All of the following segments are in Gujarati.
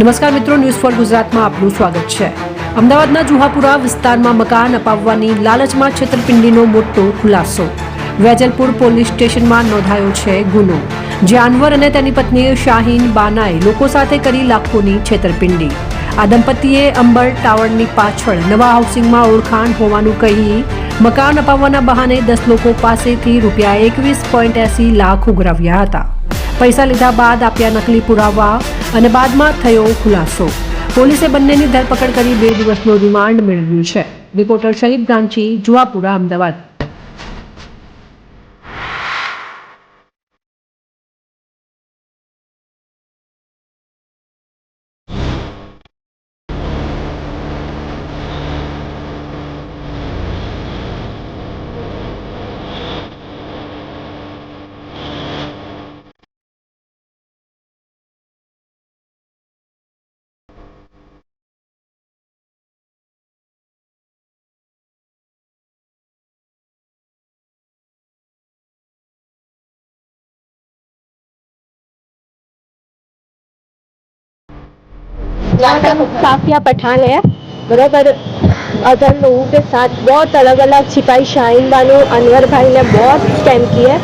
નમસ્કાર મિત્રો ન્યૂઝ ફોર ગુજરાતમાં આપનું સ્વાગત છે. અમદાવાદના જુહાપુરા વિસ્તારમાં મકાન અપાવવાની લાલચમાં છેતરપિંડીનો મોટો ખુલાસો. વેજલપુર પોલીસ સ્ટેશનમાં નોંધાયો છે ગુનો. જ્યાં અનવર અને તેની પત્ની શાહીન બાનાએ લોકો સાથે કરી લાખોની છેતરપિંડી. આ દંપતીએ અંબર ટાવરની પાછળ નવા હાઉસિંગમાં ઓળખાણ હોવાનું કહી મકાન અપાવવાના બહાને દસ લોકો પાસેથી રૂપિયા એકવીસ પોઈન્ટ એસી લાખ ઉઘરાવ્યા હતા. પૈસા લીધા બાદ આપ્યા નકલી પુરાવા અને બાદમાં થયો ખુલાસો. પોલીસે બંનેની ધરપકડ કરી બે દિવસનો રિમાન્ડ મેળવ્યું છે. રિપોર્ટર શહીદ ગાંચી જુવાપુરા અમદાવાદ. काफिया पठान है। बराबर अदर लोगों के साथ बहुत अलग अलग सिपाही शाहीन बानो अनवर भाई ने बहुत स्कैम किए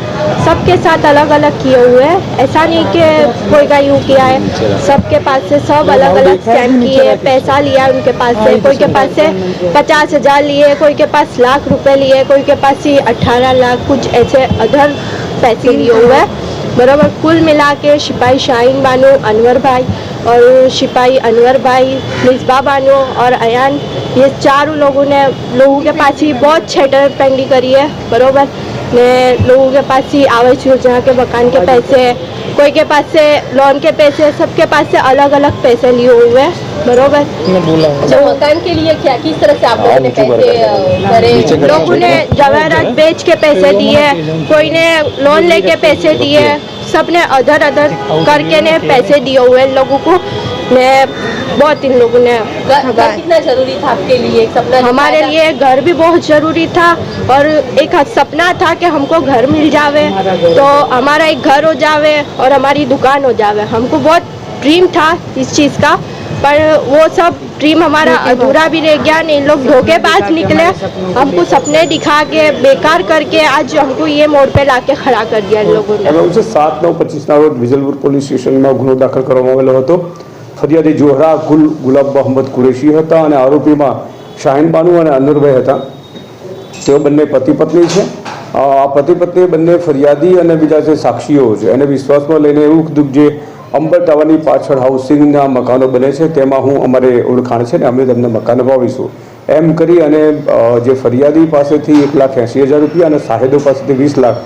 सबके साथ अलग अलग किए हुए हैं। ऐसा नहीं कि कोई का यूँ किया है। सबके पास से सब अलग अलग स्कैम किए पैसा लिया उनके पास से। कोई के पास से पचास हज़ार लिए कोई के पास लाख रुपए लिए कोई के पास ही अठारह लाख कुछ ऐसे अदर पैसे लिए हुए हैं। बराबर कुल मिला के सिपाही शाहीन बानो, अनवर भाई और सिपाही अनवर भाई, मिसबा बानो और अयान, ये चारों लोगों ने लोगों के पास ही बहुत छेटर पेंडी करी है। बरोबर ने लोगों के पास ही आवास योजना के मकान के पैसे कोई के पास से लोन के पैसे सबके पास से अलग अलग पैसे लिए हुए हैं बरोबर? अच्छा मकान के लिए क्या किस तरह से आप लोगों ने पैसे अ, भरे? लोगों ने जवाहरात बेच के पैसे दिए कोई ने लोन लेके पैसे दिए सबने अदर अदर करके ने पैसे दिए हुए लोगों को। ने बहुत इन लोगों ने घर घर कितना जरूरी था आपके लिए एक सपना हमारे दिखाया लिए घर भी बहुत ज़रूरी था और एक सपना था कि हमको घर मिल जावे तो हमारा एक घर हो जावे और हमारी दुकान हो जावे हमको बहुत ड्रीम था इस चीज़ का पर वो सब ड्रीम हमारा अधूरा भी रह गया नहीं लोग धोखेबाज निकले हमको सपने दिखा के बेकार करके आज हमको ये मोड़ पे लाके खड़ा कर दिया इन लोगों ने હવે છે સાત નવ પચીસના રોજ વિજલપુર પોલીસ સ્ટેશનમાં ગુનો દાખલ કરવામાં આવેલો હતો ફરિયાદી જોહરા ગુલ ગુલાબ મોહમ્મદ કુરેશી હતા અને આરોપીમાં શાહીન બાનુ અને અનુરભાઈ હતા. તેઓ બંને પતિ પત્ની છે. આ પતિ પત્ની બંને ફરિયાદી અને બીજા જે સાક્ષીઓ છે, એને વિશ્વાસમાં લઈને એવું કીધું જે અંબર ટાવરની પાછળ હાઉસિંગના મકાનો બને છે, તેમાં હું અમારે ઓળખાણ છે ને અમે તમને મકાન અપાવીશું. એમ કરી અને જે ફરિયાદી પાસેથી એક લાખ એંસી હજાર રૂપિયા અને સાહેદો પાસેથી વીસ લાખ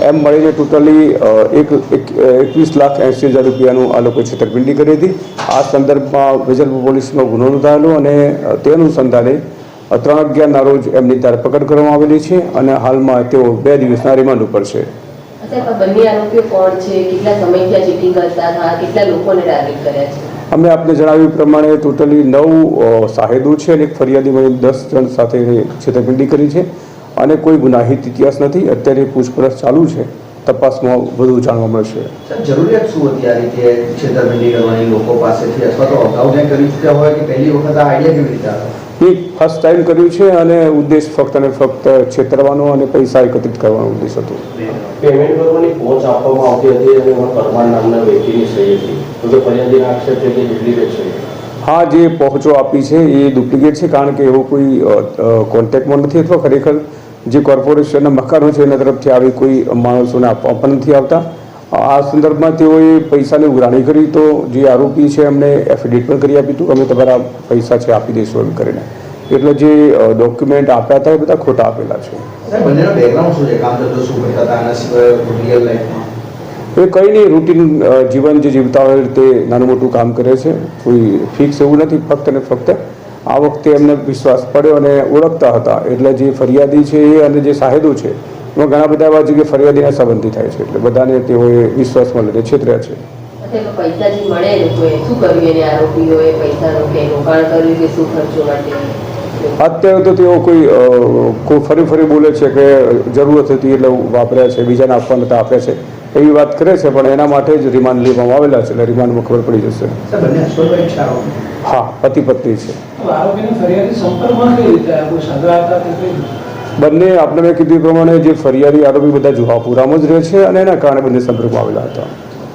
એમ મળીને ટોટલી એક એક- એકવીસ લાખ એંસી હજાર રૂપિયાનું આ લોકોએ છેતરપિંડી કરી હતી. આ સંદર્ભમાં વિજલપુર પોલીસનો ગુનો નોંધાયેલો અને તે અનુસંધાને ત્રણ અગિયારના રોજ એમની ધરપકડ કરવામાં આવેલી છે અને હાલમાં તેઓ બે દિવસના રિમાન્ડ ઉપર છે. અમે આપને જણાવ્યું પ્રમાણે ટોટલી નવ સાહેદો છે અને એક ફરિયાદી દસ જણ સાથે છેતરપિંડી કરી છે. અને કોઈ ગુનાહિત ઇતિહાસ નથી. અત્યારે પૂછપરછ ચાલુ છે. તપાસમાં વધુ જાણવા મળશે. જરૂરિયાત શું હતી આ રીતે છેતરપિંડી કરવાની લોકો પાસેથી? અથવા તો અગાઉ ક્યાંય કરી ચૂક્યા હોય કે પહેલી વખત આ આઈડિયા કેવી રીતે આવ્યો? એ ફર્સ્ટ ટાઈમ કર્યું છે અને ઉદ્દેશ ફક્ત અને ફક્ત છેતરવાનો અને પૈસા એકત્રિત કરવાનો ઉદ્દેશ હતો. પેમેન્ટ કરવાની પહોંચ આપવામાં આવતી હતી અને એમાં પરમાર નામના વ્યક્તિની સહી હતી. તો કે ફરિયાદીના આક્ષેપ છે કે ડુપ્લિકેટ છે? હા જે પહોંચો આપી છે એ ડુપ્લિકેટ છે કારણ કે એવો કોઈ કોન્ટેક્ટમાં નથી અથવા ખરેખર જે કોર્પોરેશનના મકાનો છે એના તરફથી આવી કોઈ માણસોને આપવા પણ નથી આવતા. આ સંદર્ભમાં તેઓએ પૈસાની ઉઘરાણી કરી તો જે આરોપી છે એમણે એફિડેવિટ પણ કરી આપી હતું. અમે તમારા પૈસા છે આપી દઈશું એમ કરીને. એટલે જે ડોક્યુમેન્ટ આપ્યા હતા એ બધા ખોટા આપેલા છે. એ કંઈ નહીં રૂટીન જીવન જે જીવતા હોય તે નાનું મોટું કામ કરે છે. કોઈ ફિક્સ એવું નથી ફક્ત ને ફક્ત આ વખતે એમને વિશ્વાસ પડ્યો અને ઓળખતા હતા. એટલે જે ફરિયાદી છે એ અને જે સાહેદો છે એમાં ઘણા બધા એવા છે કે ફરિયાદીના સંબંધી થાય છે. એટલે બધાને તેઓએ વિશ્વાસમાં લઈને છેતર્યા છે. અત્યારે તો તેઓ કોઈ કોઈ ફરી ફરી બોલે છે કે જરૂરત હતી એટલે વાપર્યા છે બીજાને આપવા નતા આપ્યા છે. એવી વાત કરે છે પણ એના માટે જ રિમાન્ડ લેવામાં આવેલા છે એટલે રિમાન્ડમાં ખબર પડી જશે. હા પતિ પત્ની છે? બંને આપણે મેં કીધું પ્રમાણે જે ફરિયાદી આરોપી બધા જુહાપુરામાં જ રહે છે અને એના કારણે બંને સંપર્કમાં આવેલા હતા.